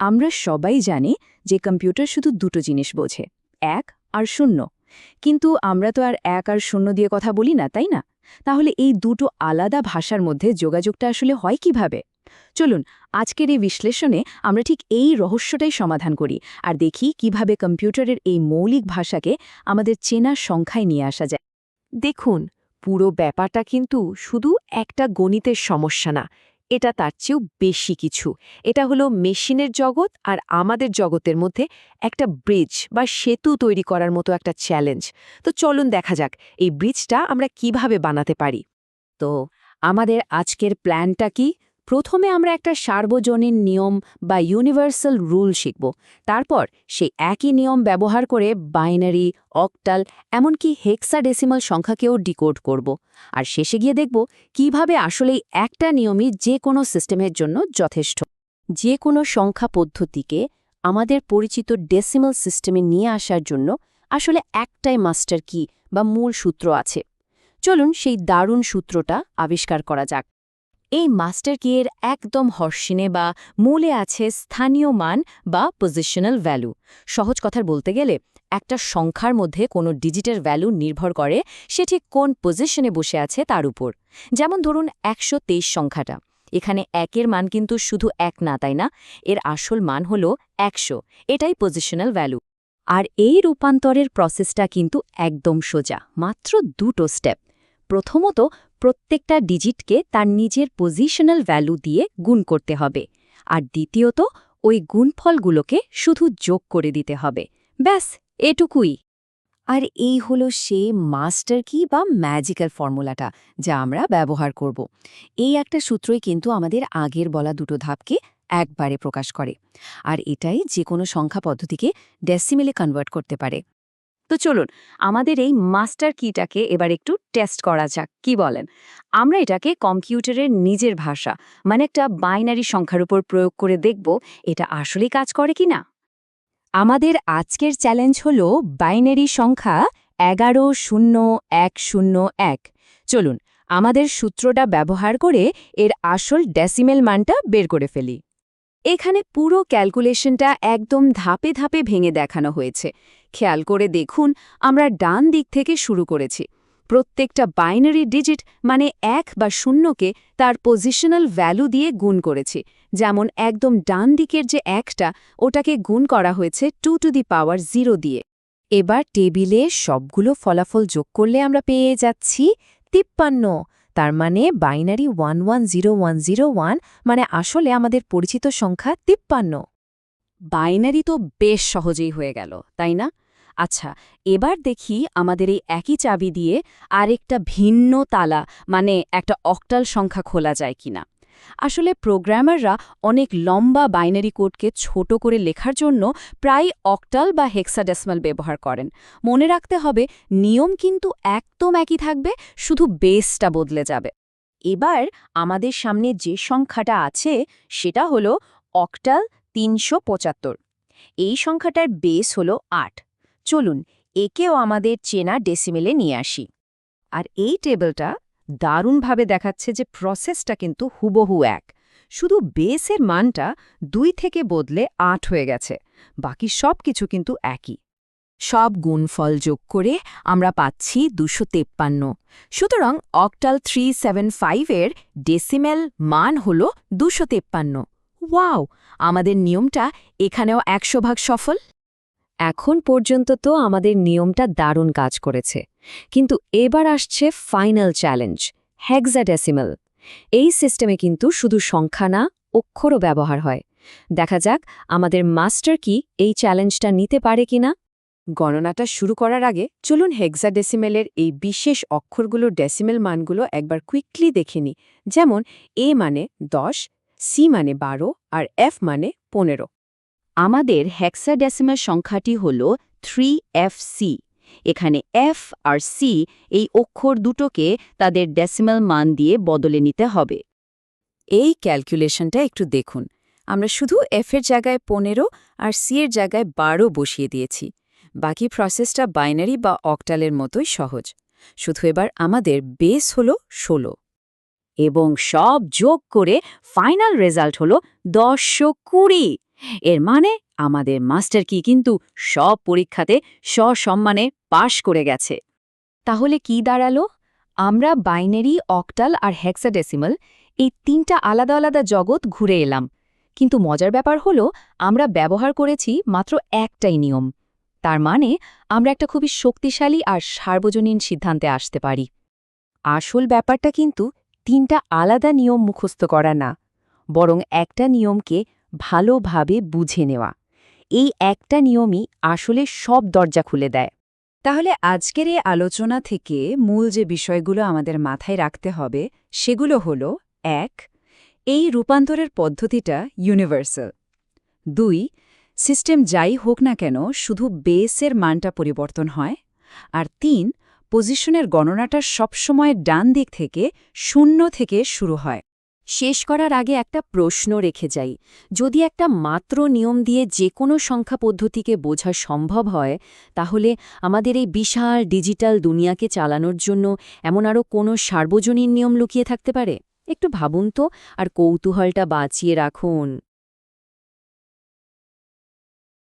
আমরা সবাই জানি যে কম্পিউটার শুধু দুটো জিনিস বোঝে, এক আর শূন্য। কিন্তু আমরা তো আর এক আর শূন্য দিয়ে কথা বলি না, তাই না? তাহলে এই দুটো আলাদা ভাষার মধ্যে যোগাযোগটা আসলে হয় কীভাবে? চলুন, আজকের এই বিশ্লেষণে আমরা ঠিক এই রহস্যটাই সমাধান করি আর দেখি কীভাবে কম্পিউটারের এই মৌলিক ভাষাকে আমাদের চেনা সংখ্যায় নিয়ে আসা যায়। দেখুন, পুরো ব্যাপারটা কিন্তু শুধু একটা গণিতের সমস্যা না এটা তার চেয়েও বেশি কিছু। এটা হলো মেশিনের জগৎ আর আমাদের জগতের মধ্যে একটা ব্রিজ বা সেতু তৈরি করার মতো একটা চ্যালেঞ্জ তো চলুন দেখা যাক এই ব্রিজটা আমরা কীভাবে বানাতে পারি। তো আমাদের আজকের প্ল্যানটা কি? প্রথমে আমরা একটা সার্বজনীন নিয়ম বা ইউনিভার্সাল রুল শিখব। তারপর সেই একই নিয়ম ব্যবহার করে বাইনারি অক্টাল এমনকি হেক্সাডেসিমাল সংখ্যাকেও ডিকোড করব। আর শেষে গিয়ে দেখব কীভাবে আসলেই একটা নিয়মই যে কোনো সিস্টেমের জন্য যথেষ্ট। যে কোনো সংখ্যা পদ্ধতিকে আমাদের পরিচিত ডেসিমাল সিস্টেমে নিয়ে আসার জন্য আসলে একটাই মাস্টার কি বা মূল সূত্র আছে। চলুন সেই দারুণ সূত্রটা আবিষ্কার করা যাক। এই মাস্টার কিয়ের একদম হর্ষিনে বা মূলে আছে স্থানীয় মান বা পজিশনাল ভ্যালু সহজ কথার বলতে গেলে, একটা সংখ্যার মধ্যে কোনো ডিজিটের ভ্যালু নির্ভর করে সে ঠিক কোন পজিশনে বসে আছে তার উপর। যেমন ধরুন একশো তেইশ সংখ্যাটা। এখানে একের মান কিন্তু শুধু এক না, তাই না? এর আসল মান হল একশো। এটাই পজিশনাল ভ্যালু আর এই রূপান্তরের প্রসেসটা কিন্তু একদম সোজা, মাত্র দুটো স্টেপ প্রথমত, প্রত্যেকটা ডিজিটকে তার নিজের পজিশনাল ভ্যালু দিয়ে গুণ করতে হবে। আর দ্বিতীয়ত, ওই গুণফলগুলোকে শুধু যোগ করে দিতে হবে। ব্যাস, এটুকুই। আর এই হলো সে মাস্টার কি বা ম্যাজিক্যাল ফর্মুলাটা যা আমরা ব্যবহার করব। এই একটা সূত্রই কিন্তু আমাদের আগের বলা দুটো ধাপকে একবারে প্রকাশ করে। আর এটাই যে কোনো সংখ্যা পদ্ধতিকে ডেসিমেলে কনভার্ট করতে পারে। তো চলুন, আমাদের এই মাস্টার কিটাকে এবার একটু টেস্ট করা যাক, কি বলেন? আমরা এটাকে কম্পিউটারের নিজের ভাষা মানে একটা বাইনারি সংখ্যার উপর প্রয়োগ করে দেখব এটা আসলেই কাজ করে কি না আমাদের আজকের চ্যালেঞ্জ হল বাইনারি সংখ্যা এগারো শূন্য এক শূন্য এক। চলুন, আমাদের সূত্রটা ব্যবহার করে এর আসল ডেসিমেল মানটা বের করে ফেলি। এখানে পুরো ক্যালকুলেশনটা একদম ধাপে ধাপে ভেঙে দেখানো হয়েছে। খেয়াল করে দেখুন, আমরা ডান দিক থেকে শুরু করেছি। প্রত্যেকটা বাইনারি ডিজিট মানে এক বা শূন্যকে, তার পজিশনাল ভ্যালু দিয়ে গুণ করেছি। যেমন একদম ডান দিকের যে একটা, ওটাকে গুণ করা হয়েছে two to the power zero দিয়ে। এবার টেবিলে সবগুলো ফলাফল যোগ করলে আমরা পেয়ে যাচ্ছি তিপ্পান্ন। তার মানে binary one one zero one zero one মানে আসলে আমাদের পরিচিত সংখ্যা তিপ্পান্ন। বাইনারি তো বেশ সহজেই হয়ে গেল, তাই না? আচ্ছা এবার দেখি আমাদের এই একই চাবি দিয়ে আরেকটা ভিন্ন তালা মানে একটা অক্টাল সংখ্যা খোলা যায় কিনা আসলে প্রোগ্রামাররা অনেক লম্বা বাইনারি কোডকে ছোট করে লেখার জন্য প্রায় অক্টাল বা হেক্সাডেসমাল ব্যবহার করেন। মনে রাখতে হবে, নিয়ম কিন্তু একদম একই থাকবে, শুধু বেসটা বদলে যাবে। এবার আমাদের সামনে যে সংখ্যাটা আছে, সেটা হলো অক্টাল তিনশো পঁচাত্তর। এই সংখ্যাটার বেস হলো আট। চলুন, একেও আমাদের চেনা ডেসিমেলে নিয়ে আসি। আর এই টেবিলটা দারুণভাবে দেখাচ্ছে যে প্রসেসটা কিন্তু হুবহু এক। শুধু বেসের মানটা দুই থেকে বদলে আট হয়ে গেছে। বাকি সব কিছু কিন্তু একই। সব গুণফল যোগ করে আমরা পাচ্ছি দুশো তেপ্পান্ন। সুতরাং অক্টাল থ্রি সেভেন ফাইভের ডেসিমেল মান হল দুশো তেপ্পান্ন। ওয়াও আমাদের নিয়মটা এখানেও একশো ভাগ সফল? এখন পর্যন্ত তো আমাদের নিয়মটা দারুণ কাজ করেছে কিন্তু এবার আসছে ফাইনাল চ্যালেঞ্জ হেক্সাডেসিমাল। এই সিস্টেমে কিন্তু শুধু সংখ্যা না অক্ষরও ব্যবহার হয়। দেখা যাক আমাদের মাস্টার কি এই চ্যালেঞ্জটা নিতে পারে কিনা গণনাটা শুরু করার আগে চলুন হেক্সাডেসিমেলের এই বিশেষ অক্ষরগুলোর ডেসিমেল মানগুলো একবার কুইকলি দেখে নিই। যেমন এ মানে দশ সি মানে বারো আর এফ মানে পনেরো। আমাদের হেক্সাডেসিমাল সংখ্যাটি হল থ্রি এফ সি এখানে এফ আর সি এই অক্ষর দুটোকে তাদের ডেসিমাল মান দিয়ে বদলে নিতে হবে। এই ক্যালকুলেশনটা একটু দেখুন। আমরা শুধু এফ এর জায়গায় পনেরো আর সি এর জায়গায় বারো বসিয়ে দিয়েছি। বাকি প্রসেসটা বাইনারি বা অকটালের মতোই সহজ। শুধু এবার আমাদের বেস হল ষোলো। এবং সব যোগ করে ফাইনাল রেজাল্ট হল দশশো কুড়ি। এর মানে আমাদের মাস্টার কি কিন্তু সব পরীক্ষাতে সসম্মানে পাশ করে গেছে। তাহলে কি দাঁড়াল? আমরা বাইনারি অকটাল আর হেক্সাডেসিমাল এই তিনটা আলাদা আলাদা জগৎ ঘুরে এলাম। কিন্তু মজার ব্যাপার হলো আমরা ব্যবহার করেছি মাত্র একটাই নিয়ম। তার মানে আমরা একটা খুবই শক্তিশালী আর সার্বজনীন সিদ্ধান্তে আসতে পারি। আসল ব্যাপারটা কিন্তু তিনটা আলাদা নিয়ম মুখস্থ করা না, বরং একটা নিয়মকে ভালোভাবে বুঝে নেওয়া। এই একটা নিয়মই আসলে সব দরজা খুলে দেয়। তাহলে আজকের এই আলোচনা থেকে মূল যে বিষয়গুলো আমাদের মাথায় রাখতে হবে, সেগুলো হল, এক, এই রূপান্তরের পদ্ধতিটা ইউনিভার্সাল দুই সিস্টেম যাই হোক না কেন, শুধু বেসের মানটা পরিবর্তন হয়। আর তিন পজিশনের গণনাটা সবসময় ডান দিক থেকে শূন্য থেকে শুরু হয়। শেষ করার আগে একটা প্রশ্ন রেখে যাই। যদি একটা মাত্র নিয়ম দিয়ে যে কোনো সংখ্যা পদ্ধতিকে বোঝা সম্ভব হয়, তাহলে আমাদের এই বিশাল ডিজিটাল দুনিয়াকে চালানোর জন্য এমন আরও কোনো সার্বজনীন নিয়ম লুকিয়ে থাকতে পারে? একটু ভাবুন তো, আর কৌতূহলটা বাঁচিয়ে রাখুন।